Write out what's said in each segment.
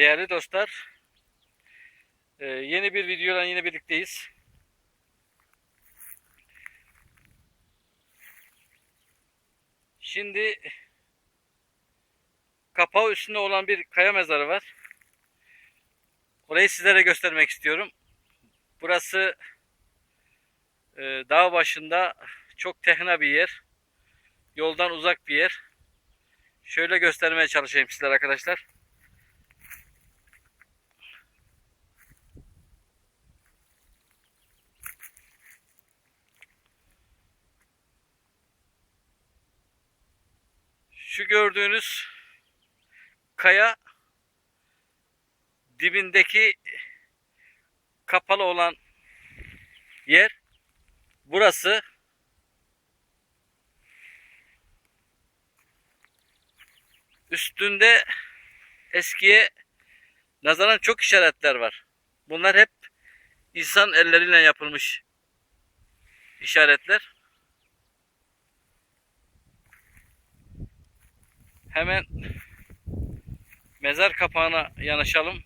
Değerli dostlar, e, yeni bir videodan yine birlikteyiz. Şimdi kapağı üstünde olan bir kaya mezarı var. Orayı sizlere göstermek istiyorum. Burası e, dağ başında çok tehna bir yer. Yoldan uzak bir yer. Şöyle göstermeye çalışayım sizlere arkadaşlar. Şu gördüğünüz kaya dibindeki kapalı olan yer burası. Üstünde eskiye nazaran çok işaretler var. Bunlar hep insan elleriyle yapılmış işaretler. Hemen mezar kapağına yanaşalım.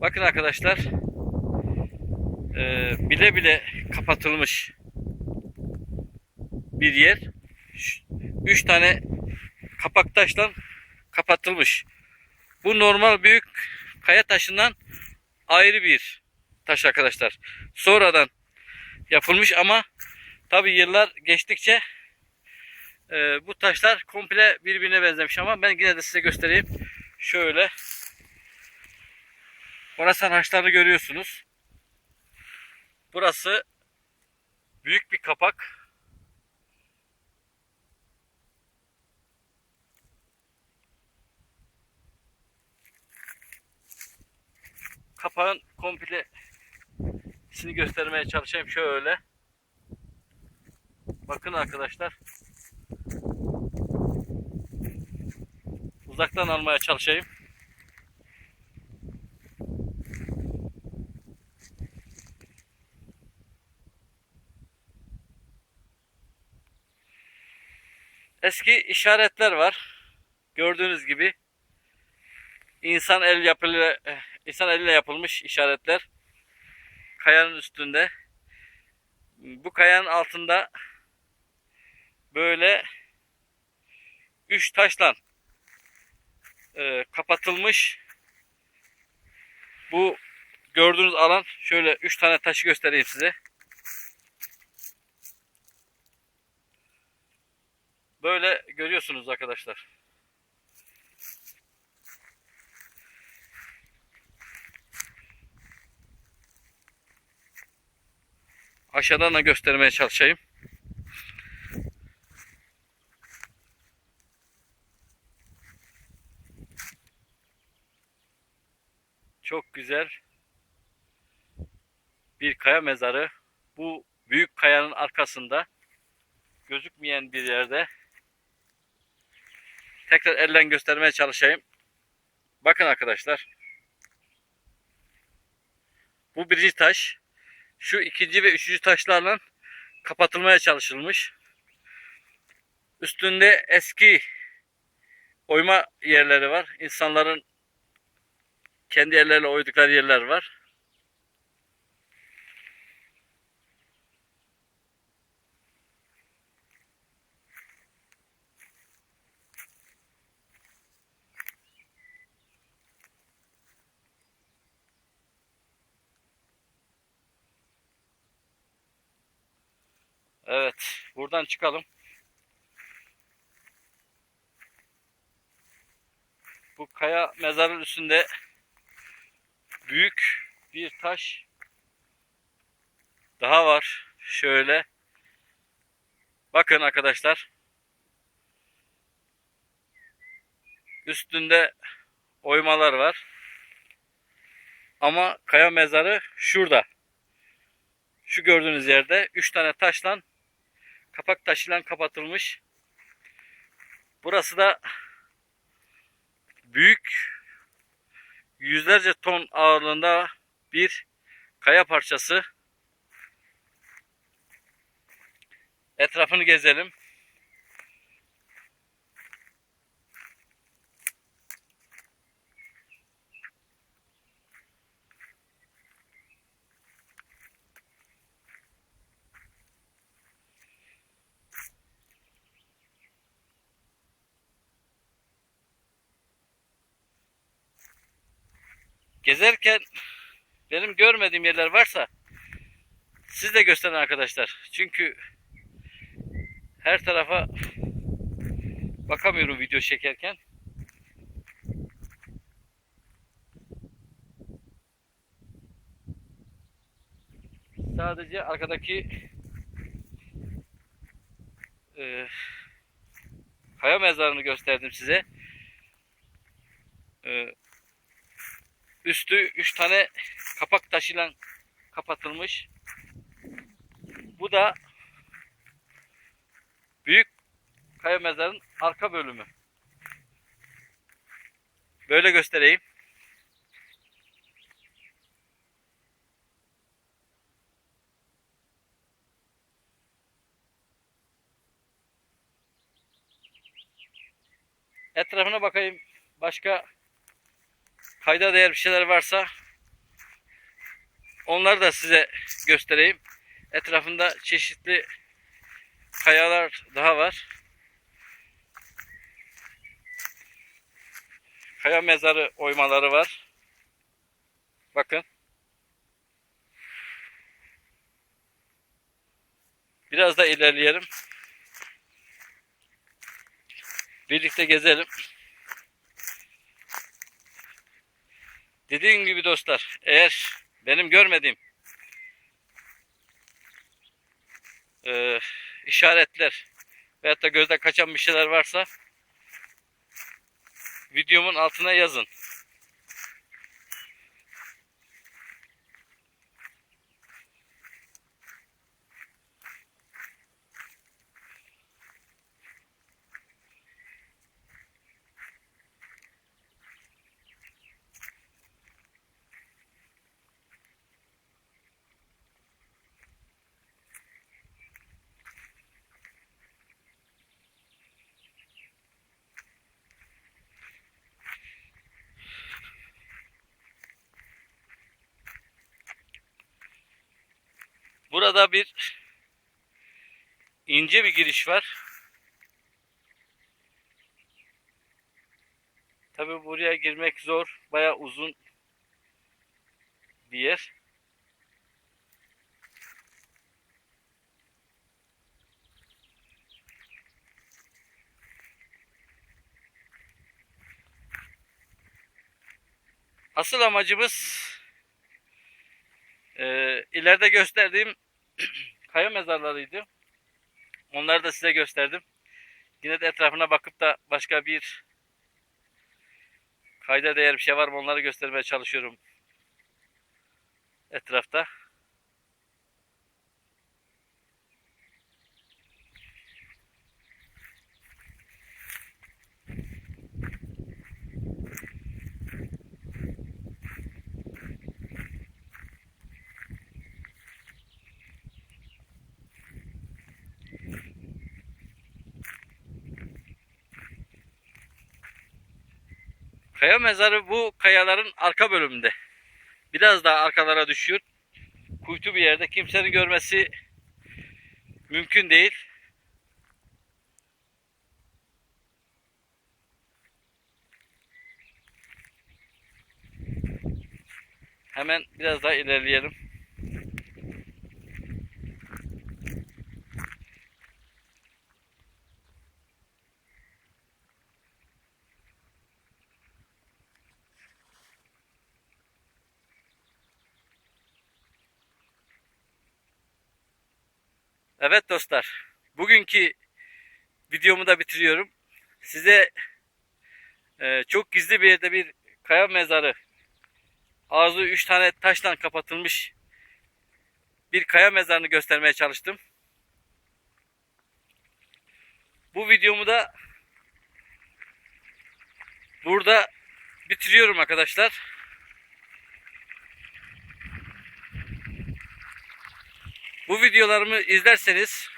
Bakın arkadaşlar. eee, bile bile kapatılmış bir yer. Üç tane kapak taşla kapatılmış. Bu normal büyük kaya taşından ayrı bir taş arkadaşlar. Sonradan yapılmış ama tabi yıllar geçtikçe e, bu taşlar komple birbirine benzemiş ama ben yine de size göstereyim. Şöyle Orasan haçlarını görüyorsunuz. Burası büyük bir kapak. Kapağın komple sini göstermeye çalışayım şöyle. Bakın arkadaşlar. Uzaktan almaya çalışayım. Eski işaretler var. Gördüğünüz gibi insan el yapılı insan eliyle yapılmış işaretler kayanın üstünde. Bu kayanın altında böyle üç taşla e, kapatılmış bu gördüğünüz alan şöyle üç tane taşı göstereyim size. Böyle görüyorsunuz arkadaşlar. Aşağıdan da göstermeye çalışayım. Çok güzel bir kaya mezarı. Bu büyük kayanın arkasında gözükmeyen bir yerde tekrar elden göstermeye çalışayım. Bakın arkadaşlar. Bu birinci taş. Şu ikinci ve üçüncü taşlarla kapatılmaya çalışılmış. Üstünde eski oyma yerleri var. İnsanların kendi elleriyle oydukları yerler var. Evet, buradan çıkalım. Bu kaya mezarın üstünde büyük bir taş daha var. Şöyle. Bakın arkadaşlar. Üstünde oymalar var. Ama kaya mezarı şurada. Şu gördüğünüz yerde 3 tane taşla kapak taşıyla kapatılmış. Burası da büyük yüzlerce ton ağırlığında bir kaya parçası. Etrafını gezelim. Gezerken benim görmediğim yerler varsa siz de gösterin arkadaşlar. Çünkü her tarafa bakamıyorum video çekerken. Sadece arkadaki e, kaya mezarını gösterdim size. E, üstü 3 tane kapak taşıyla kapatılmış. Bu da büyük kaya mezarın arka bölümü. Böyle göstereyim. Etrafına bakayım. Başka kayda değer bir şeyler varsa onları da size göstereyim. Etrafında çeşitli kayalar daha var. Kaya mezarı oymaları var. Bakın. Biraz da ilerleyelim. Birlikte gezelim. Dediğim gibi dostlar, eğer benim görmediğim e, işaretler veyahut da gözden kaçan bir şeyler varsa videomun altına yazın. Burada bir ince bir giriş var. Tabi buraya girmek zor. Baya uzun bir yer. Asıl amacımız eee ileride gösterdiğim kaya mezarlarıydı. Onları da size gösterdim. Yine de etrafına bakıp da başka bir kayda değer bir şey var mı onları göstermeye çalışıyorum etrafta. Kaya mezarı bu kayaların arka bölümünde. Biraz daha arkalara düşüyor. Kuytu bir yerde kimsenin görmesi mümkün değil. Hemen biraz daha ilerleyelim. Evet dostlar. Bugünkü videomu da bitiriyorum. Size e, çok gizli bir yerde bir kaya mezarı ağzı 3 tane taşla kapatılmış bir kaya mezarını göstermeye çalıştım. Bu videomu da burada bitiriyorum arkadaşlar. Bu videolarımı izlerseniz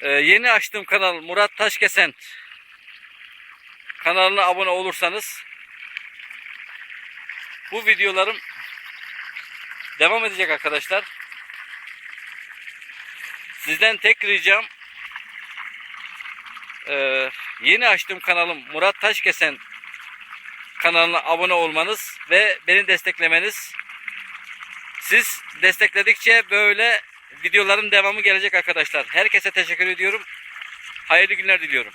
Ee, yeni açtığım kanal Murat Taşkesen kanalına abone olursanız bu videolarım devam edecek arkadaşlar. Sizden tek ricam ee, yeni açtığım kanalım Murat Taşkesen kanalına abone olmanız ve beni desteklemeniz. Siz destekledikçe böyle videoların devamı gelecek arkadaşlar. Herkese teşekkür ediyorum. Hayırlı günler diliyorum.